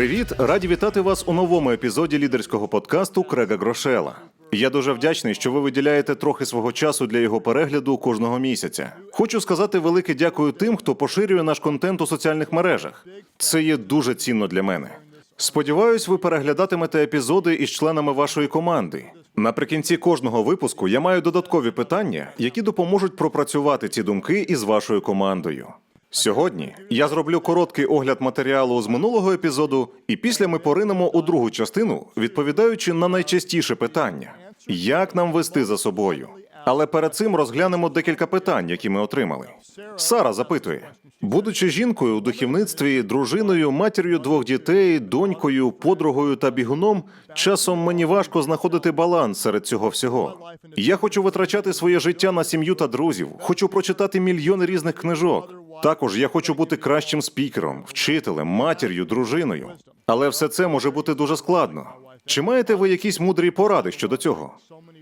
Привіт! Раді вітати вас у новому епізоді лідерського подкасту Крега Грошела. Я дуже вдячний, що ви виділяєте трохи свого часу для його перегляду кожного місяця. Хочу сказати велике дякую тим, хто поширює наш контент у соціальних мережах. Це є дуже цінно для мене. Сподіваюсь, ви переглядатимете епізоди із членами вашої команди. Наприкінці кожного випуску я маю додаткові питання, які допоможуть пропрацювати ці думки із вашою командою. Сьогодні я зроблю короткий огляд матеріалу з минулого епізоду, і після ми поринемо у другу частину, відповідаючи на найчастіше питання: як нам вести за собою? Але перед цим розглянемо декілька питань, які ми отримали. Сара запитує: будучи жінкою у духовництві, дружиною, матір'ю двох дітей, донькою, подругою та бігуном, часом мені важко знаходити баланс серед цього всього. Я хочу витрачати своє життя на сім'ю та друзів, хочу прочитати мільйони різних книжок. Також я хочу бути кращим спікером, вчителем, матір'ю, дружиною. Але все це може бути дуже складно. Чи маєте ви якісь мудрі поради щодо цього?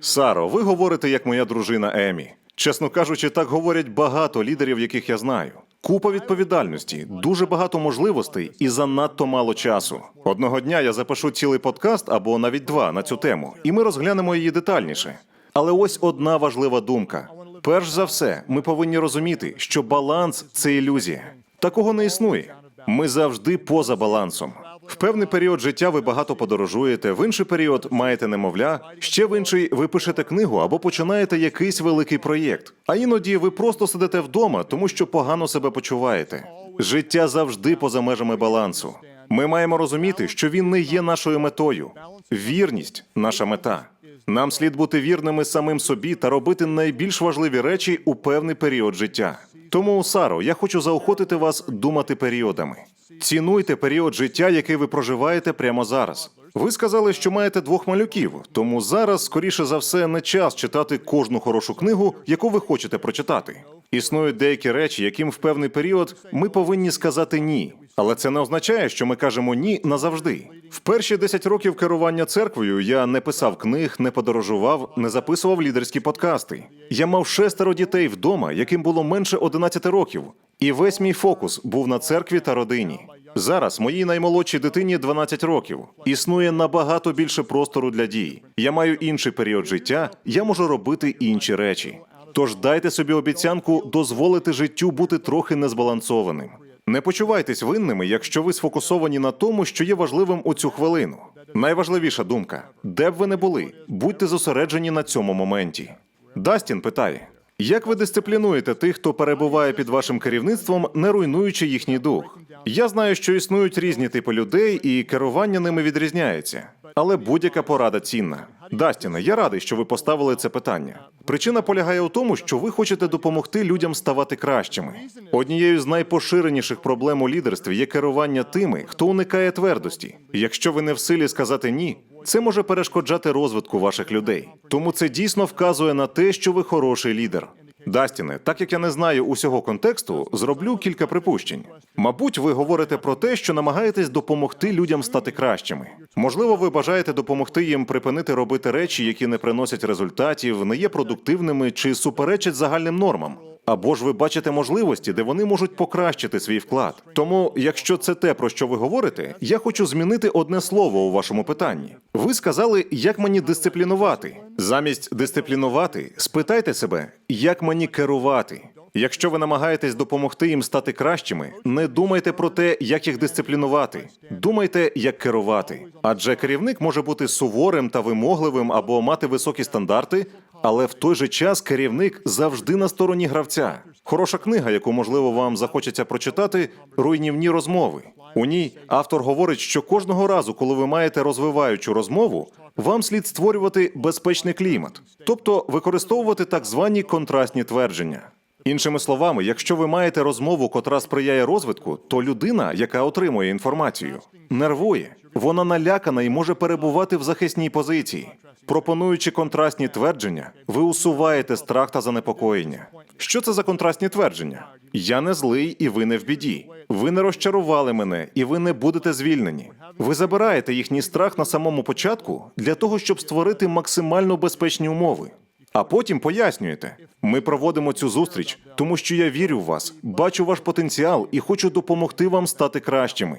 Саро, ви говорите як моя дружина Емі. Чесно кажучи, так говорять багато лідерів, яких я знаю. Купа відповідальності, дуже багато можливостей і занадто мало часу. Одного дня я запишу цілий подкаст або навіть два на цю тему, і ми розглянемо її детальніше. Але ось одна важлива думка: перш за все, ми повинні розуміти, що баланс це ілюзія. Такого не існує. Ми завжди поза балансом. В певний період життя ви багато подорожуєте, в інший період маєте немовля, ще в інший ви пишете книгу або починаєте якийсь великий проєкт. А іноді ви просто сидите вдома, тому що погано себе почуваєте. Життя завжди поза межами балансу. Ми маємо розуміти, що він не є нашою метою. Вірність наша мета. Нам слід бути вірними самим собі та робити найбільш важливі речі у певний період життя. Тому, Саро, я хочу заохотити вас думати періодами. Цінуйте період життя, який ви проживаєте прямо зараз. Ви сказали, що маєте двох малюків, тому зараз, скоріше за все, не час читати кожну хорошу книгу, яку ви хочете прочитати. Існують деякі речі, яким в певний період ми повинні сказати ні. Але це не означає, що ми кажемо ні назавжди. В перші 10 років керування церквою я не писав книг, не подорожував, не записував лідерські подкасти. Я мав шестеро дітей вдома, яким було менше 11 років, і весь мій фокус був на церкві та родині. Зараз моїй наймолодшій дитині 12 років. Існує набагато більше простору для дій. Я маю інший період життя, я можу робити інші речі. Тож дайте собі обіцянку дозволити життю бути трохи незбалансованим. Не почувайтесь винними, якщо ви сфокусовані на тому, що є важливим у цю хвилину. Найважливіша думка: де б ви не були, будьте зосереджені на цьому моменті. Дастін питає: як ви дисциплінуєте тих, хто перебуває під вашим керівництвом, не руйнуючи їхній дух? Я знаю, що існують різні типи людей, і керування ними відрізняється. Але будь-яка порада цінна. Дастіне, я радий, що ви поставили це питання. Причина полягає у тому, що ви хочете допомогти людям ставати кращими. Однією з найпоширеніших проблем у лідерстві є керування тими, хто уникає твердості. Якщо ви не в силі сказати ні, це може перешкоджати розвитку ваших людей. Тому це дійсно вказує на те, що ви хороший лідер. Дастіне, так як я не знаю усього контексту, зроблю кілька припущень. Мабуть, ви говорите про те, що намагаєтесь допомогти людям стати кращими. Можливо, ви бажаєте допомогти їм припинити робити речі, які не приносять результатів, не є продуктивними чи суперечать загальним нормам. Або ж ви бачите можливості, де вони можуть покращити свій вклад. Тому, якщо це те, про що ви говорите, я хочу змінити одне слово у вашому питанні. Ви сказали, як мені дисциплінувати. Замість дисциплінувати, спитайте себе, як мені керувати. Якщо ви намагаєтесь допомогти їм стати кращими, не думайте про те, як їх дисциплінувати. Думайте, як керувати. Адже керівник може бути суворим та вимогливим або мати високі стандарти, але в той же час керівник завжди на стороні гравця. Хороша книга, яку можливо вам захочеться прочитати, руйнівні розмови. У ній автор говорить, що кожного разу, коли ви маєте розвиваючу розмову, вам слід створювати безпечний клімат, тобто використовувати так звані контрастні твердження. Іншими словами, якщо ви маєте розмову, котра сприяє розвитку, то людина, яка отримує інформацію, нервує, вона налякана і може перебувати в захисній позиції. Пропонуючи контрастні твердження, ви усуваєте страх та занепокоєння. Що це за контрастні твердження? Я не злий, і ви не в біді. Ви не розчарували мене, і ви не будете звільнені. Ви забираєте їхній страх на самому початку для того, щоб створити максимально безпечні умови. А потім пояснюєте: ми проводимо цю зустріч, тому що я вірю в вас, бачу ваш потенціал і хочу допомогти вам стати кращими.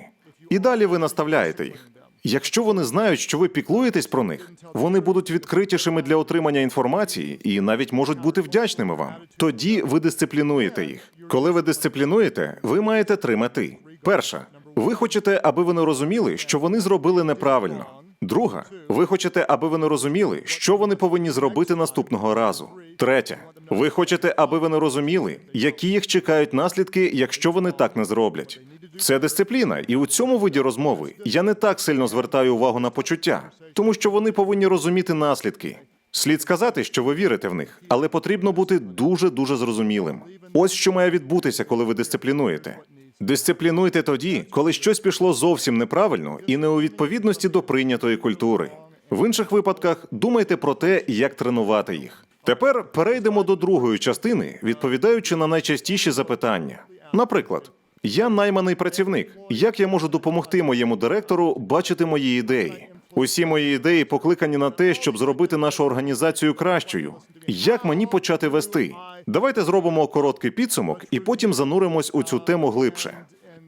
І далі ви наставляєте їх. Якщо вони знають, що ви піклуєтесь про них, вони будуть відкритішими для отримання інформації і навіть можуть бути вдячними вам. Тоді ви дисциплінуєте їх. Коли ви дисциплінуєте, ви маєте три мети. Перша, ви хочете, аби вони розуміли, що вони зробили неправильно. Друга, ви хочете, аби вони розуміли, що вони повинні зробити наступного разу. Третя, ви хочете, аби вони розуміли, які їх чекають наслідки, якщо вони так не зроблять. Це дисципліна, і у цьому виді розмови я не так сильно звертаю увагу на почуття, тому що вони повинні розуміти наслідки. Слід сказати, що ви вірите в них, але потрібно бути дуже дуже зрозумілим. Ось що має відбутися, коли ви дисциплінуєте. Дисциплінуйте тоді, коли щось пішло зовсім неправильно і не у відповідності до прийнятої культури. В інших випадках думайте про те, як тренувати їх. Тепер перейдемо до другої частини, відповідаючи на найчастіші запитання. Наприклад, я найманий працівник. Як я можу допомогти моєму директору бачити мої ідеї? Усі мої ідеї покликані на те, щоб зробити нашу організацію кращою. Як мені почати вести? Давайте зробимо короткий підсумок і потім зануримось у цю тему глибше.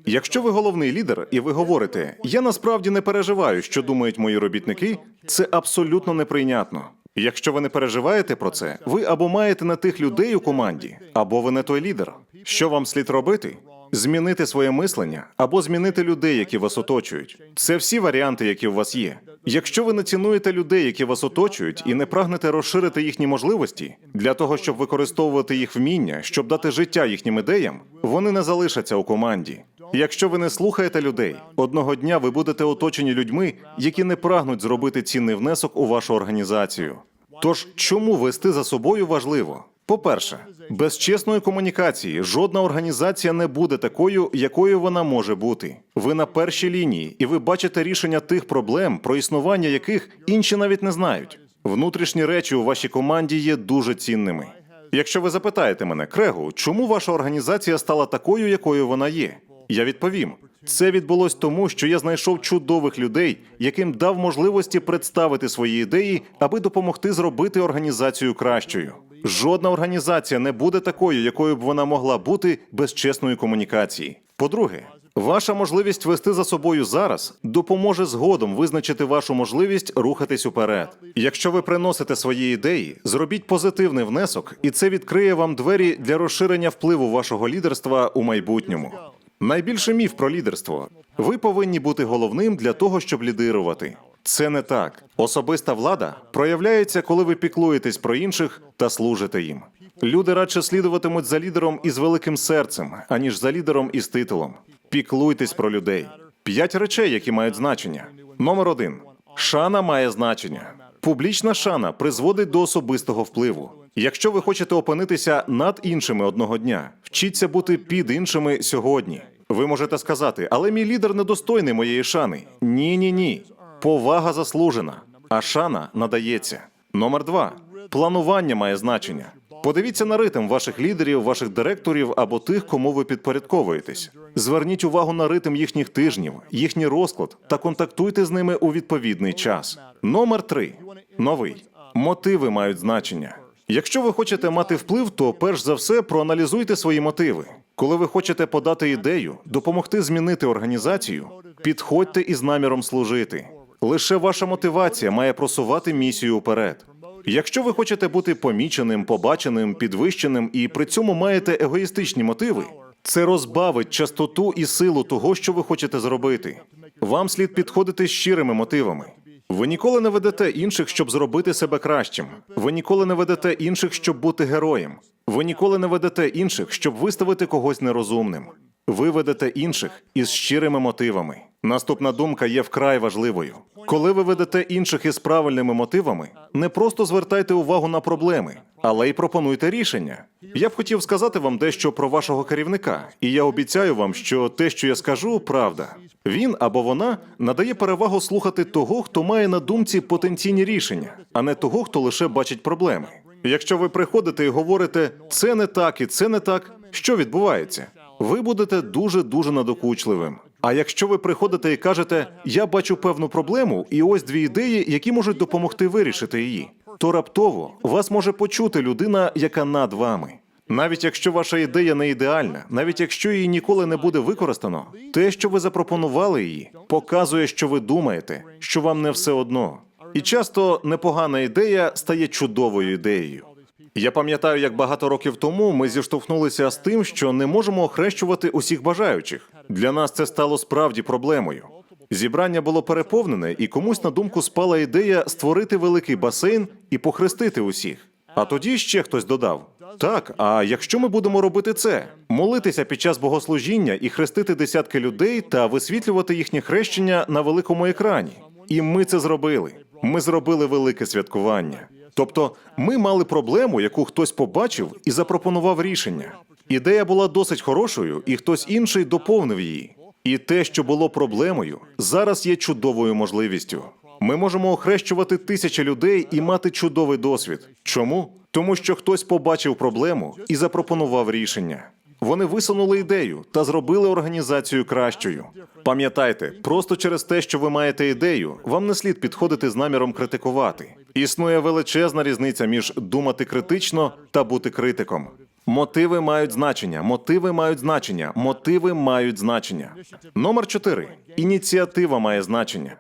Якщо ви головний лідер і ви говорите, я насправді не переживаю, що думають мої робітники, це абсолютно неприйнятно. Якщо ви не переживаєте про це, ви або маєте не тих людей у команді, або ви не той лідер. Що вам слід робити? Змінити своє мислення або змінити людей, які вас оточують. Це всі варіанти, які у вас є. Якщо ви не цінуєте людей, які вас оточують, і не прагнете розширити їхні можливості для того, щоб використовувати їх вміння, щоб дати життя їхнім ідеям, вони не залишаться у команді. Якщо ви не слухаєте людей, одного дня ви будете оточені людьми, які не прагнуть зробити цінний внесок у вашу організацію. Тож чому вести за собою важливо? По-перше, без чесної комунікації жодна організація не буде такою, якою вона може бути. Ви на першій лінії, і ви бачите рішення тих проблем, про існування яких інші навіть не знають. Внутрішні речі у вашій команді є дуже цінними. Якщо ви запитаєте мене, Крегу, чому ваша організація стала такою, якою вона є? Я відповім: це відбулось тому, що я знайшов чудових людей, яким дав можливості представити свої ідеї, аби допомогти зробити організацію кращою. Жодна організація не буде такою, якою б вона могла бути без чесної комунікації. По-друге, ваша можливість вести за собою зараз допоможе згодом визначити вашу можливість рухатись уперед. Якщо ви приносите свої ідеї, зробіть позитивний внесок, і це відкриє вам двері для розширення впливу вашого лідерства у майбутньому. Найбільший міф про лідерство. Ви повинні бути головним для того, щоб лідирувати. Це не так. Особиста влада проявляється, коли ви піклуєтесь про інших та служите їм. Люди радше слідуватимуть за лідером із великим серцем, аніж за лідером із титулом. Піклуйтесь про людей. П'ять речей, які мають значення. Номер один: шана має значення. Публічна шана призводить до особистого впливу. Якщо ви хочете опинитися над іншими одного дня, вчіться бути під іншими сьогодні. Ви можете сказати, але мій лідер недостойний моєї шани. Ні, ні, ні. Повага заслужена, а шана надається. Номер два: планування має значення. Подивіться на ритм ваших лідерів, ваших директорів або тих, кому ви підпорядковуєтесь. Зверніть увагу на ритм їхніх тижнів, їхній розклад та контактуйте з ними у відповідний час. Номер три новий мотиви мають значення. Якщо ви хочете мати вплив, то перш за все проаналізуйте свої мотиви. Коли ви хочете подати ідею, допомогти змінити організацію, підходьте із наміром служити. Лише ваша мотивація має просувати місію вперед. Якщо ви хочете бути поміченим, побаченим, підвищеним і при цьому маєте егоїстичні мотиви, це розбавить частоту і силу того, що ви хочете зробити. Вам слід підходити з щирими мотивами. Ви ніколи не ведете інших, щоб зробити себе кращим. Ви ніколи не ведете інших, щоб бути героєм. Ви ніколи не ведете інших, щоб виставити когось нерозумним. Ви ведете інших із щирими мотивами. Наступна думка є вкрай важливою. Коли ви ведете інших із правильними мотивами, не просто звертайте увагу на проблеми, але й пропонуйте рішення. Я б хотів сказати вам дещо про вашого керівника, і я обіцяю вам, що те, що я скажу, правда. Він або вона надає перевагу слухати того, хто має на думці потенційні рішення, а не того, хто лише бачить проблеми. Якщо ви приходите і говорите це не так і це не так, що відбувається? Ви будете дуже дуже надокучливим. А якщо ви приходите і кажете, я бачу певну проблему, і ось дві ідеї, які можуть допомогти вирішити її, то раптово вас може почути людина, яка над вами. Навіть якщо ваша ідея не ідеальна, навіть якщо її ніколи не буде використано, те, що ви запропонували її, показує, що ви думаєте, що вам не все одно. І часто непогана ідея стає чудовою ідеєю. Я пам'ятаю, як багато років тому ми зіштовхнулися з тим, що не можемо охрещувати усіх бажаючих. Для нас це стало справді проблемою. Зібрання було переповнене, і комусь на думку спала ідея створити великий басейн і похрестити усіх. А тоді ще хтось додав: так, а якщо ми будемо робити це, молитися під час богослужіння і хрестити десятки людей та висвітлювати їхнє хрещення на великому екрані. І ми це зробили. Ми зробили велике святкування. Тобто, ми мали проблему, яку хтось побачив і запропонував рішення. Ідея була досить хорошою, і хтось інший доповнив її. І те, що було проблемою, зараз є чудовою можливістю. Ми можемо охрещувати тисячі людей і мати чудовий досвід. Чому? Тому що хтось побачив проблему і запропонував рішення. Вони висунули ідею та зробили організацію кращою. Пам'ятайте, просто через те, що ви маєте ідею, вам не слід підходити з наміром критикувати. Існує величезна різниця між думати критично та бути критиком. Мотиви мають значення, мотиви мають значення, мотиви мають значення. Номер 4. Ініціатива має значення.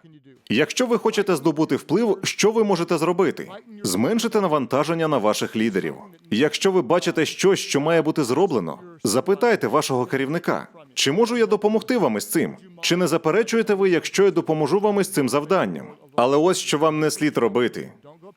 Якщо ви хочете здобути вплив, що ви можете зробити? Зменшити навантаження на ваших лідерів. Якщо ви бачите щось, що має бути зроблено, запитайте вашого керівника, чи можу я допомогти вам із цим? Чи не заперечуєте ви, якщо я допоможу вам із цим завданням? Але ось що вам не слід робити.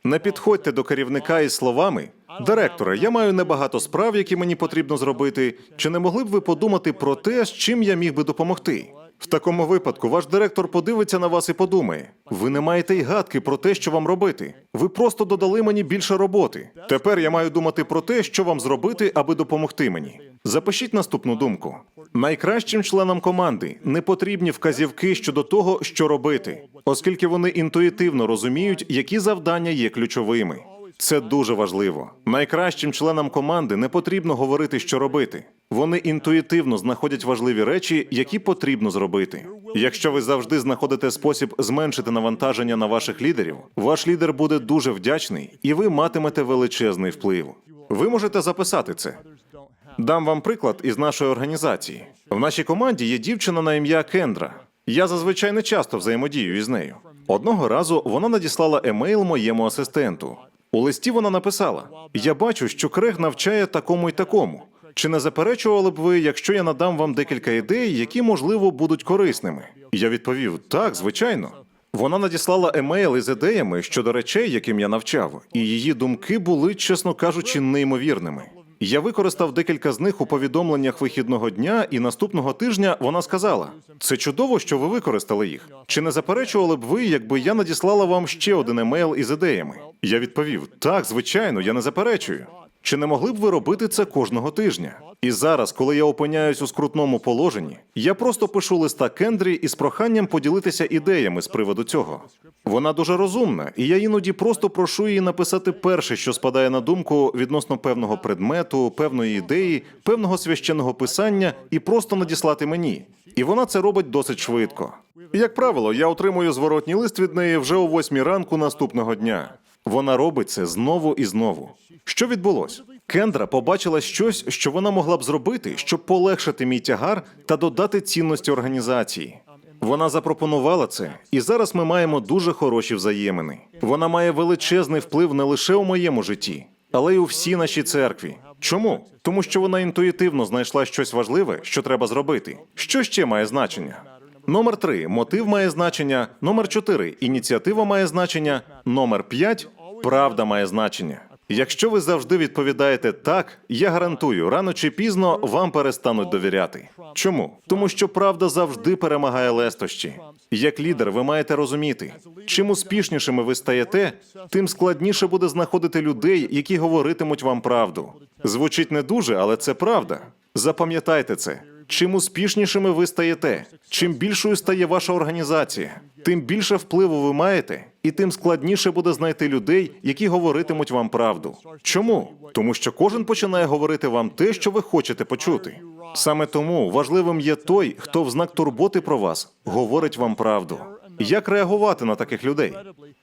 Не підходьте до керівника із словами: Директоре, я маю небагато справ, які мені потрібно зробити. Чи не могли б ви подумати про те, з чим я міг би допомогти? В такому випадку ваш директор подивиться на вас і подумає: ви не маєте й гадки про те, що вам робити. Ви просто додали мені більше роботи. Тепер я маю думати про те, що вам зробити, аби допомогти мені. Запишіть наступну думку: найкращим членам команди не потрібні вказівки щодо того, що робити, оскільки вони інтуїтивно розуміють, які завдання є ключовими. Це дуже важливо. Найкращим членам команди не потрібно говорити, що робити. Вони інтуїтивно знаходять важливі речі, які потрібно зробити. Якщо ви завжди знаходите спосіб зменшити навантаження на ваших лідерів, ваш лідер буде дуже вдячний, і ви матимете величезний вплив. Ви можете записати це. Дам вам приклад із нашої організації. В нашій команді є дівчина на ім'я Кендра. Я зазвичай не часто взаємодію із нею. Одного разу вона надіслала емейл моєму асистенту. У листі вона написала: Я бачу, що Крег навчає такому й такому. Чи не заперечували б ви, якщо я надам вам декілька ідей, які можливо будуть корисними? Я відповів: так, звичайно. Вона надіслала емейл із ідеями щодо речей, яким я навчав, і її думки були, чесно кажучи, неймовірними. Я використав декілька з них у повідомленнях вихідного дня, і наступного тижня вона сказала: це чудово, що ви використали їх. Чи не заперечували б ви, якби я надіслала вам ще один емейл із ідеями? Я відповів: так, звичайно, я не заперечую. Чи не могли б ви робити це кожного тижня? І зараз, коли я опиняюсь у скрутному положенні, я просто пишу листа Кендрі із проханням поділитися ідеями з приводу цього. Вона дуже розумна, і я іноді просто прошу її написати перше, що спадає на думку відносно певного предмету, певної ідеї, певного священного писання, і просто надіслати мені. І вона це робить досить швидко. Як правило, я отримую зворотній лист від неї вже о восьмій ранку наступного дня. Вона робить це знову і знову. Що відбулось? Кендра побачила щось, що вона могла б зробити, щоб полегшити мій тягар та додати цінності організації. Вона запропонувала це, і зараз ми маємо дуже хороші взаємини. Вона має величезний вплив не лише у моєму житті, але й у всій нашій церкві. Чому? Тому що вона інтуїтивно знайшла щось важливе, що треба зробити. Що ще має значення? Номер 3 мотив має значення. Номер 4 ініціатива має значення. Номер 5 правда має значення. Якщо ви завжди відповідаєте так, я гарантую, рано чи пізно вам перестануть довіряти. Чому? Тому що правда завжди перемагає лестощі. Як лідер, ви маєте розуміти, чим успішнішими ви стаєте, тим складніше буде знаходити людей, які говоритимуть вам правду. Звучить не дуже, але це правда. Запам'ятайте це. Чим успішнішими ви стаєте, чим більшою стає ваша організація, тим більше впливу ви маєте, і тим складніше буде знайти людей, які говоритимуть вам правду. Чому? Тому що кожен починає говорити вам те, що ви хочете почути. Саме тому важливим є той, хто в знак турботи про вас говорить вам правду. Як реагувати на таких людей?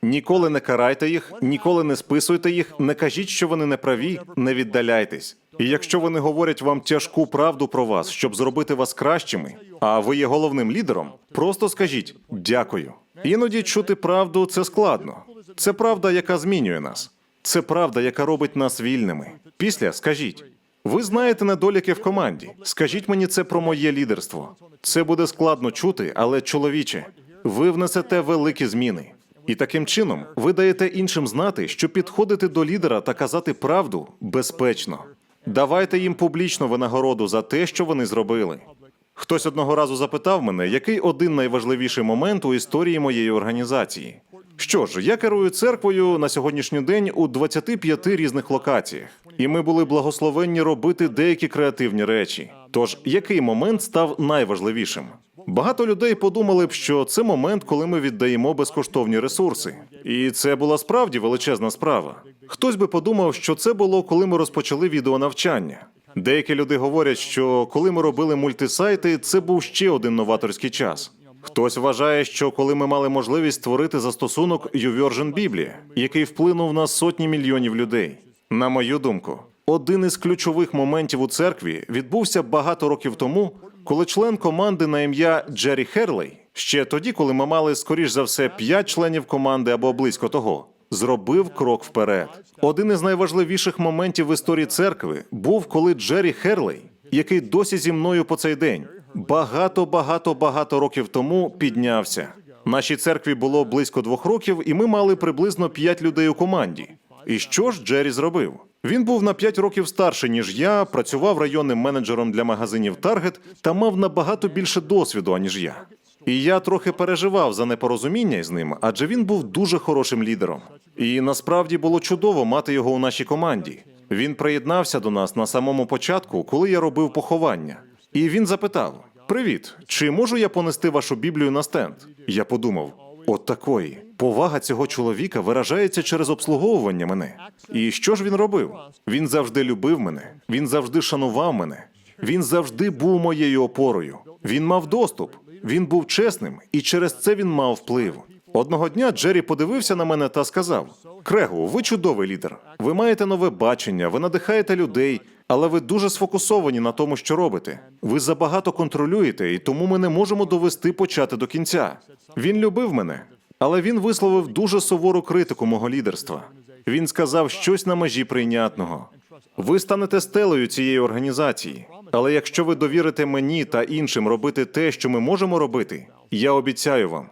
Ніколи не карайте їх, ніколи не списуйте їх, не кажіть, що вони не праві, не віддаляйтесь. І якщо вони говорять вам тяжку правду про вас, щоб зробити вас кращими, а ви є головним лідером, просто скажіть дякую. Іноді чути правду це складно. Це правда, яка змінює нас. Це правда, яка робить нас вільними. Після скажіть. Ви знаєте недоліки в команді. Скажіть мені це про моє лідерство. Це буде складно чути, але чоловіче, ви внесете великі зміни. І таким чином ви даєте іншим знати, що підходити до лідера та казати правду безпечно. Давайте їм публічно винагороду за те, що вони зробили. Хтось одного разу запитав мене, який один найважливіший момент у історії моєї організації. Що ж, я керую церквою на сьогоднішній день у 25 різних локаціях, і ми були благословенні робити деякі креативні речі. Тож, який момент став найважливішим? Багато людей подумали б, що це момент, коли ми віддаємо безкоштовні ресурси, і це була справді величезна справа. Хтось би подумав, що це було, коли ми розпочали відеонавчання. Деякі люди говорять, що коли ми робили мультисайти, це був ще один новаторський час. Хтось вважає, що коли ми мали можливість створити застосунок YouVersion Біблія, який вплинув на сотні мільйонів людей. На мою думку, один із ключових моментів у церкві відбувся багато років тому, коли член команди на ім'я Джері Херлей, ще тоді, коли ми мали скоріш за все п'ять членів команди або близько того, зробив крок вперед. Один із найважливіших моментів в історії церкви був, коли Джері Херлей, який досі зі мною по цей день, багато, багато, багато років тому піднявся. Нашій церкві було близько двох років, і ми мали приблизно п'ять людей у команді. І що ж Джері зробив? Він був на 5 років старший, ніж я, працював районним менеджером для магазинів Target та мав набагато більше досвіду, аніж я. І я трохи переживав за непорозуміння із ним, адже він був дуже хорошим лідером. І насправді було чудово мати його у нашій команді. Він приєднався до нас на самому початку, коли я робив поховання. І він запитав: Привіт, чи можу я понести вашу Біблію на стенд? Я подумав: от такої. Повага цього чоловіка виражається через обслуговування мене. І що ж він робив? Він завжди любив мене, він завжди шанував мене, він завжди був моєю опорою. Він мав доступ, він був чесним, і через це він мав вплив. Одного дня Джері подивився на мене та сказав: Крегу, ви чудовий лідер. Ви маєте нове бачення, ви надихаєте людей, але ви дуже сфокусовані на тому, що робите. Ви забагато контролюєте, і тому ми не можемо довести почати до кінця. Він любив мене, але він висловив дуже сувору критику мого лідерства. Він сказав щось на межі прийнятного. Ви станете стелею цієї організації. Але якщо ви довірите мені та іншим робити те, що ми можемо робити, я обіцяю вам.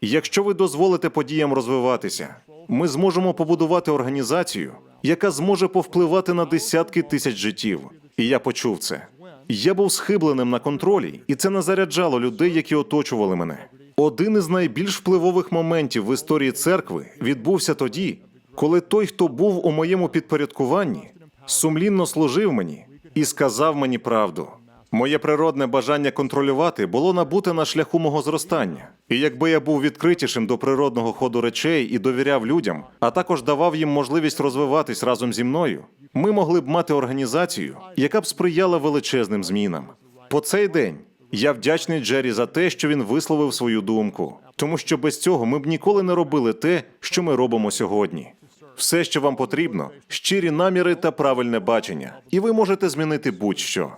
Якщо ви дозволите подіям розвиватися, ми зможемо побудувати організацію, яка зможе повпливати на десятки тисяч життів. І я почув це. Я був схибленим на контролі, і це не заряджало людей, які оточували мене. Один із найбільш впливових моментів в історії церкви відбувся тоді, коли той, хто був у моєму підпорядкуванні, сумлінно служив мені і сказав мені правду. Моє природне бажання контролювати було набуте на шляху мого зростання. І якби я був відкритішим до природного ходу речей і довіряв людям, а також давав їм можливість розвиватись разом зі мною, ми могли б мати організацію, яка б сприяла величезним змінам. По цей день я вдячний Джері за те, що він висловив свою думку, тому що без цього ми б ніколи не робили те, що ми робимо сьогодні. Все, що вам потрібно, щирі наміри та правильне бачення, і ви можете змінити будь-що.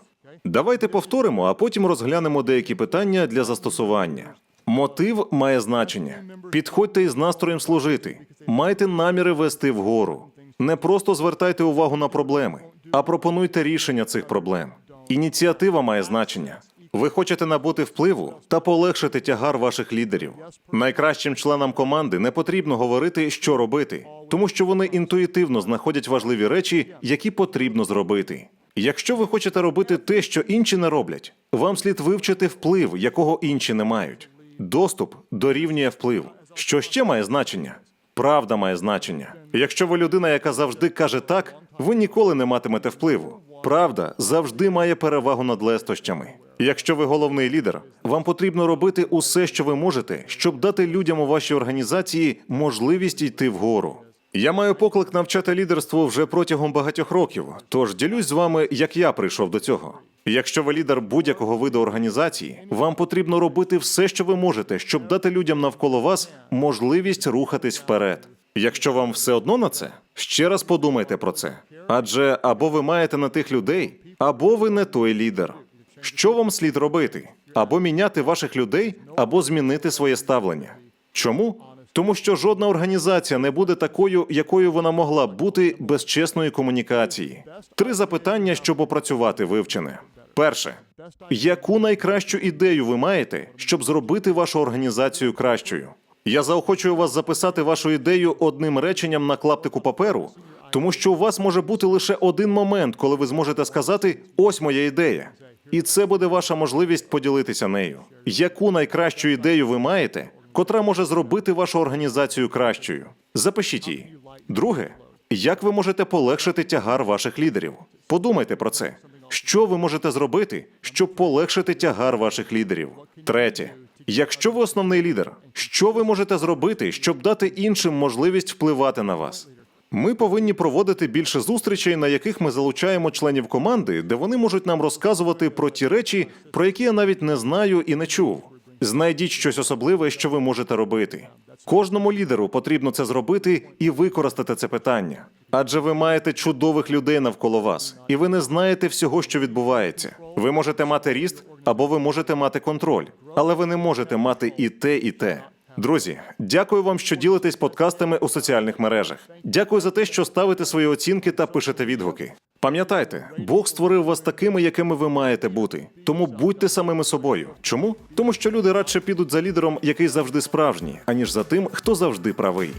Давайте повторимо, а потім розглянемо деякі питання для застосування. Мотив має значення. Підходьте із настроєм служити. Майте наміри вести вгору. Не просто звертайте увагу на проблеми, а пропонуйте рішення цих проблем. Ініціатива має значення. Ви хочете набути впливу та полегшити тягар ваших лідерів. Найкращим членам команди не потрібно говорити, що робити, тому що вони інтуїтивно знаходять важливі речі, які потрібно зробити. Якщо ви хочете робити те, що інші не роблять, вам слід вивчити вплив, якого інші не мають. Доступ дорівнює вплив. Що ще має значення? Правда має значення. Якщо ви людина, яка завжди каже так, ви ніколи не матимете впливу. Правда завжди має перевагу над лестощами. Якщо ви головний лідер, вам потрібно робити усе, що ви можете, щоб дати людям у вашій організації можливість йти вгору. Я маю поклик навчати лідерству вже протягом багатьох років, тож ділюсь з вами, як я прийшов до цього. Якщо ви лідер будь-якого виду організації, вам потрібно робити все, що ви можете, щоб дати людям навколо вас можливість рухатись вперед. Якщо вам все одно на це, ще раз подумайте про це. Адже або ви маєте на тих людей, або ви не той лідер. Що вам слід робити? Або міняти ваших людей, або змінити своє ставлення. Чому? Тому що жодна організація не буде такою, якою вона могла б бути без чесної комунікації. Три запитання, щоб опрацювати вивчене. Перше, яку найкращу ідею ви маєте, щоб зробити вашу організацію кращою? Я заохочую вас записати вашу ідею одним реченням на клаптику паперу, тому що у вас може бути лише один момент, коли ви зможете сказати Ось моя ідея. І це буде ваша можливість поділитися нею. Яку найкращу ідею ви маєте, котра може зробити вашу організацію кращою? Запишіть її. Друге, як ви можете полегшити тягар ваших лідерів? Подумайте про це. Що ви можете зробити, щоб полегшити тягар ваших лідерів? Третє. Якщо ви основний лідер, що ви можете зробити, щоб дати іншим можливість впливати на вас? Ми повинні проводити більше зустрічей, на яких ми залучаємо членів команди, де вони можуть нам розказувати про ті речі, про які я навіть не знаю і не чув. Знайдіть щось особливе, що ви можете робити. Кожному лідеру потрібно це зробити і використати це питання. Адже ви маєте чудових людей навколо вас, і ви не знаєте всього, що відбувається. Ви можете мати ріст або ви можете мати контроль, але ви не можете мати і те, і те. Друзі, дякую вам, що ділитесь подкастами у соціальних мережах. Дякую за те, що ставите свої оцінки та пишете відгуки. Пам'ятайте, Бог створив вас такими, якими ви маєте бути. Тому будьте самими собою. Чому? Тому що люди радше підуть за лідером, який завжди справжній, аніж за тим, хто завжди правий.